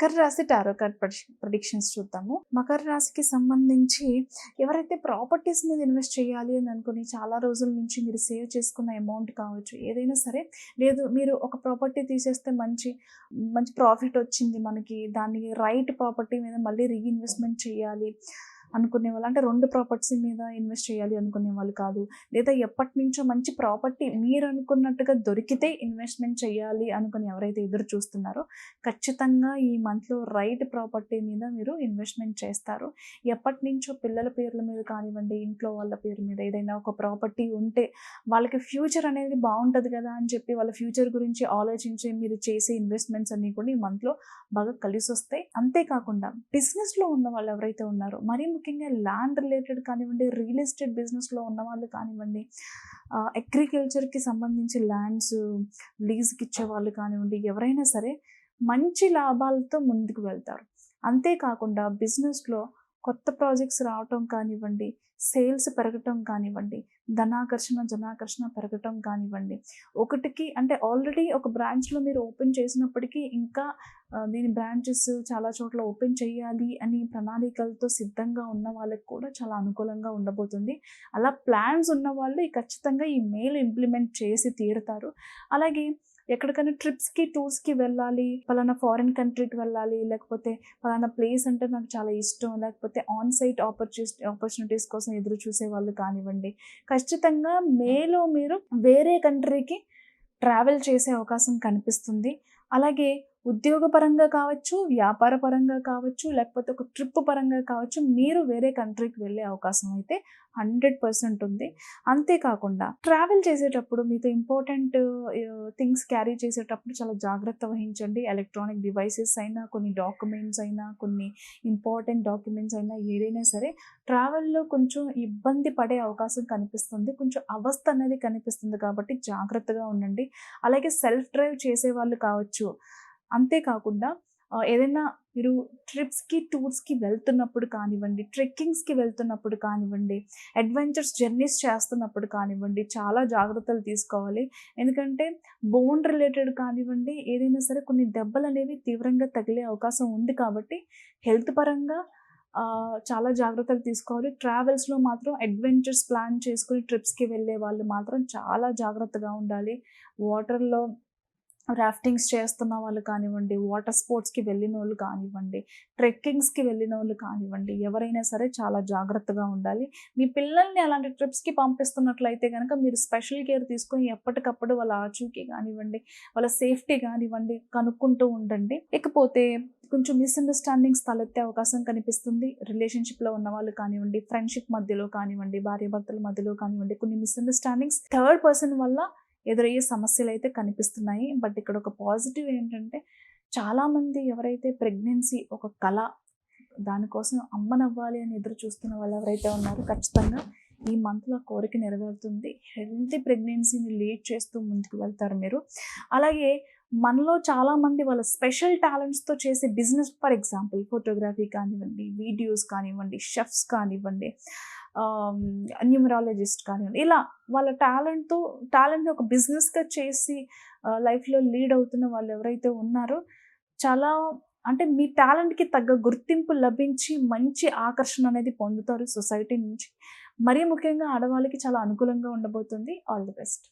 మకర రాశి tarot card predictions చూద్దాము. మకర రాశికి సంబంధించి ఎవరైతే ప్రాపర్టీస్ మీద ఇన్వెస్ట్ చేయాలి అని అనుకుని చాలా రోజుల నుంచి మీరు సేవ్ చేసుకున్న అమౌంట్ కావచ్చు ఏదైనా సరే లేదు మీరు ఒక ప్రాపర్టీ తీసేస్తే మంచి మంచి ప్రాఫిట్ వచ్చింది మనకి దాన్ని రైట్ ప్రాపర్టీ మీద మళ్ళీ రీఇన్వెస్ట్మెంట్ చేయాలి. అనుకునే వాళ్ళు. అంటే రెండు ప్రాపర్టీస్ మీద ఇన్వెస్ట్ చేయాలి అనుకునే వాళ్ళు కాదు. లేదా ఎప్పటి నుంచో మంచి ప్రాపర్టీ మీరు అనుకున్నట్టుగా దొరికితే ఇన్వెస్ట్మెంట్ చేయాలి అనుకుని ఎవరైతే ఎదురు చూస్తున్నారో ఖచ్చితంగా ఈ మంత్లో రైట్ ప్రాపర్టీ మీద మీరు ఇన్వెస్ట్మెంట్ చేస్తారు. ఎప్పటి నుంచో పిల్లల పేర్ల మీద కానివ్వండి ఇంట్లో వాళ్ళ పేరు మీద ఏదైనా ఒక ప్రాపర్టీ ఉంటే వాళ్ళకి ఫ్యూచర్ అనేది బాగుంటుంది కదా అని చెప్పి వాళ్ళ ఫ్యూచర్ గురించి ఆలోచించి మీరు చేసే ఇన్వెస్ట్మెంట్స్ అన్నీ కూడా ఈ మంత్లో బాగా కలిసి వస్తాయి అంతేకాకుండా బిజినెస్లో ఉన్న వాళ్ళు ఎవరైతే ఉన్నారో మరి ముఖ్యంగా ల్యాండ్ రిలేటెడ్ కానివ్వండి రియల్ ఎస్టేట్ బిజినెస్లో ఉన్న వాళ్ళు కానివ్వండి అగ్రికల్చర్కి సంబంధించి ల్యాండ్స్ లీజ్కి ఇచ్చే వాళ్ళు కానివ్వండి ఎవరైనా సరే మంచి లాభాలతో ముందుకు వెళ్తారు. అంతేకాకుండా బిజినెస్లో కొత్త ప్రాజెక్ట్స్ రావటం కానివ్వండి సేల్స్ పెరగటం కానివ్వండి ధనాకర్షణ జనాకర్షణ పెరగటం కానివ్వండి. ఒకటికి అంటే ఆల్రెడీ ఒక బ్రాంచ్లో మీరు ఓపెన్ చేసినప్పటికీ ఇంకా దీని బ్రాంచెస్ చాలా చోట్ల ఓపెన్ చేయాలి అని ప్రణాళికలతో సిద్ధంగా ఉన్న వాళ్ళకి కూడా చాలా అనుకూలంగా ఉండబోతుంది. అలా ప్లాన్స్ ఉన్న వాళ్ళు ఖచ్చితంగా ఈ మెయిల్ ఇంప్లిమెంట్ చేసి తీరుతారు. అలాగే ఎక్కడికైనా ట్రిప్స్కి టూర్స్కి వెళ్ళాలి పలానా ఫారిన్ కంట్రీకి వెళ్ళాలి లేకపోతే పలానా ప్లేస్ అంటే నాకు చాలా ఇష్టం లేకపోతే ఆన్ సైట్ ఆపర్చునిటీ ఆపర్చునిటీస్ కోసం ఎదురు చూసే వాళ్ళు కానివ్వండి. ఖచ్చితంగా మేలో మీరు వేరే కంట్రీకి ట్రావెల్ చేసే అవకాశం కనిపిస్తుంది. అలాగే ఉద్యోగపరంగా కావచ్చు వ్యాపార పరంగా కావచ్చు లేకపోతే ఒక ట్రిప్ పరంగా కావచ్చు మీరు వేరే కంట్రీకి వెళ్ళే అవకాశం అయితే హండ్రెడ్ పర్సెంట్ ఉంది. అంతేకాకుండా ట్రావెల్ చేసేటప్పుడు మీతో ఇంపార్టెంట్ థింగ్స్ క్యారీ చేసేటప్పుడు చాలా జాగ్రత్త వహించండి. ఎలక్ట్రానిక్ డివైసెస్ అయినా కొన్ని డాక్యుమెంట్స్ అయినా కొన్ని ఇంపార్టెంట్ డాక్యుమెంట్స్ అయినా ఏదైనా సరే ట్రావెల్లో కొంచెం ఇబ్బంది పడే అవకాశం కనిపిస్తుంది. కొంచెం అవస్థ అనేది కనిపిస్తుంది కాబట్టి జాగ్రత్తగా ఉండండి. అలాగే సెల్ఫ్ డ్రైవ్ చేసే వాళ్ళు కావచ్చు. అంతేకాకుండా ఏదైనా మీరు ట్రిప్స్కి టూర్స్కి వెళ్తున్నప్పుడు కానివ్వండి ట్రెక్కింగ్స్కి వెళ్తున్నప్పుడు కానివ్వండి అడ్వెంచర్స్ జర్నీస్ చేస్తున్నప్పుడు కానివ్వండి చాలా జాగ్రత్తలు తీసుకోవాలి. ఎందుకంటే బోన్ రిలేటెడ్ కానివ్వండి ఏదైనా సరే కొన్ని దెబ్బలు అనేవి తీవ్రంగా తగిలే అవకాశం ఉంది కాబట్టి హెల్త్ పరంగా చాలా జాగ్రత్తలు తీసుకోవాలి. ట్రావెల్స్లో మాత్రం అడ్వెంచర్స్ ప్లాన్ చేసుకుని ట్రిప్స్కి వెళ్ళే వాళ్ళు మాత్రం చాలా జాగ్రత్తగా ఉండాలి. వాటర్లో రాఫ్టింగ్స్ చేస్తున్న వాళ్ళు కానివ్వండి వాటర్ స్పోర్ట్స్కి వెళ్ళిన వాళ్ళు కానివ్వండి ట్రెక్కింగ్స్కి వెళ్ళిన వాళ్ళు కానివ్వండి ఎవరైనా సరే చాలా జాగ్రత్తగా ఉండాలి. మీ పిల్లల్ని అలాంటి ట్రిప్స్కి పంపిస్తున్నట్లయితే కనుక మీరు స్పెషల్ కేర్ తీసుకొని ఎప్పటికప్పుడు వాళ్ళ ఆచూకీ కానివ్వండి వాళ్ళ సేఫ్టీ కానివ్వండి కనుక్కుంటూ ఉండండి. ఇకపోతే కొంచెం మిస్అండర్స్టాండింగ్స్ తలెత్తే అవకాశం కనిపిస్తుంది. రిలేషన్షిప్లో ఉన్న వాళ్ళు కానివ్వండి ఫ్రెండ్షిప్ మధ్యలో కానివ్వండి భార్యాభర్తల మధ్యలో కానివ్వండి కొన్ని మిస్అండర్స్టాండింగ్స్ థర్డ్ పర్సన్ వల్ల ఎదురయ్యే సమస్యలు అయితే కనిపిస్తున్నాయి. బట్ ఇక్కడ ఒక పాజిటివ్ ఏంటంటే చాలామంది ఎవరైతే ప్రెగ్నెన్సీ ఒక కళ దానికోసం అమ్మనవ్వాలి అని ఎదురు చూస్తున్న వాళ్ళు ఎవరైతే ఉన్నారో ఖచ్చితంగా ఈ మంత్లో కోరిక నెరవేరుతుంది. హెల్తీ ప్రెగ్నెన్సీని లీడ్ చేస్తూ ముందుకు వెళ్తారు మీరు. అలాగే మనలో చాలామంది వాళ్ళ స్పెషల్ టాలెంట్స్తో చేసే బిజినెస్ ఫర్ ఎగ్జాంపుల్ ఫోటోగ్రఫీ కానివ్వండి వీడియోస్ కానివ్వండి షెఫ్స్ కానివ్వండి న్యూమరాలజిస్ట్ కానివ్వండి ఇలా వాళ్ళ టాలెంట్తో టాలెంట్ని ఒక బిజినెస్గా చేసి లైఫ్లో లీడ్ అవుతున్న వాళ్ళు ఎవరైతే ఉన్నారో చాలా అంటే మీ టాలెంట్కి తగ్గ గుర్తింపు లభించి మంచి ఆకర్షణ అనేది పొందుతారు సొసైటీ నుంచి. మరీ ముఖ్యంగా ఆడవాళ్ళకి చాలా అనుకూలంగా ఉండబోతుంది. All the best.